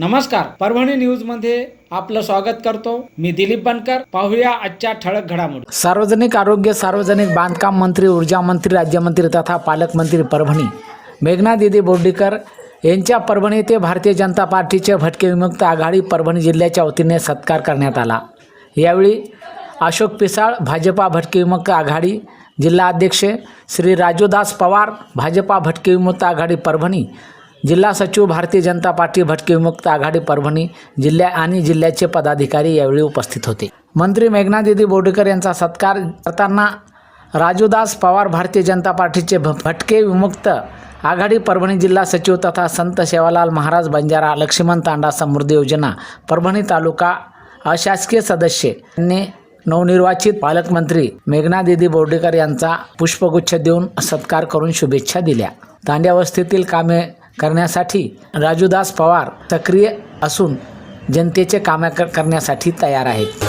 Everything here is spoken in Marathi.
नमस्कार परभणी न्यूजमध्ये आपलं स्वागत करतो. मी दिलीप बनकर पाहूया आजच्या ठळक घडामोडी. सार्वजनिक आरोग्य सार्वजनिक बांधकाम मंत्री ऊर्जा मंत्री राज्यमंत्री तथा पालकमंत्री परभणी मेघना दिदी बोर्डीकर यांच्या परभणी येथे भारतीय जनता पार्टीचे भटके विमुक्त आघाडी परभणी जिल्ह्याच्या वतीने सत्कार करण्यात आला. यावेळी अशोक पिसाळ भाजपा भटके विमुक्त आघाडी जिल्हा अध्यक्ष श्री राजूदास पवार भाजपा भटके विमुक्त आघाडी परभणी जिल्हा सचिव भारतीय जनता पार्टी भटके विमुक्त आघाडी परभणी जिल्हा आणि जिल्ह्याचे पदाधिकारी यावेळी उपस्थित होते. मंत्री मेघनादिदी बोर्डीकर यांचा सत्कार करताना राजूदास पवार भारतीय जनता पार्टीचे भटके विमुक्त आघाडी परभणी जिल्हा सचिव तथा संत सेवालाल महाराज बंजारा लक्ष्मण तांडा समृद्धी योजना परभणी तालुका अशासकीय सदस्य यांनी नवनिर्वाचित पालकमंत्री मेघनादिदी बोर्डीकर यांचा पुष्पगुच्छ देऊन सत्कार करून शुभेच्छा दिल्या. तांड्यावस्थेतील कामे करण्यासाठी राजूदास पवार सक्रिय असून जनतेचे कामे करण्यासाठी तयार आहेत.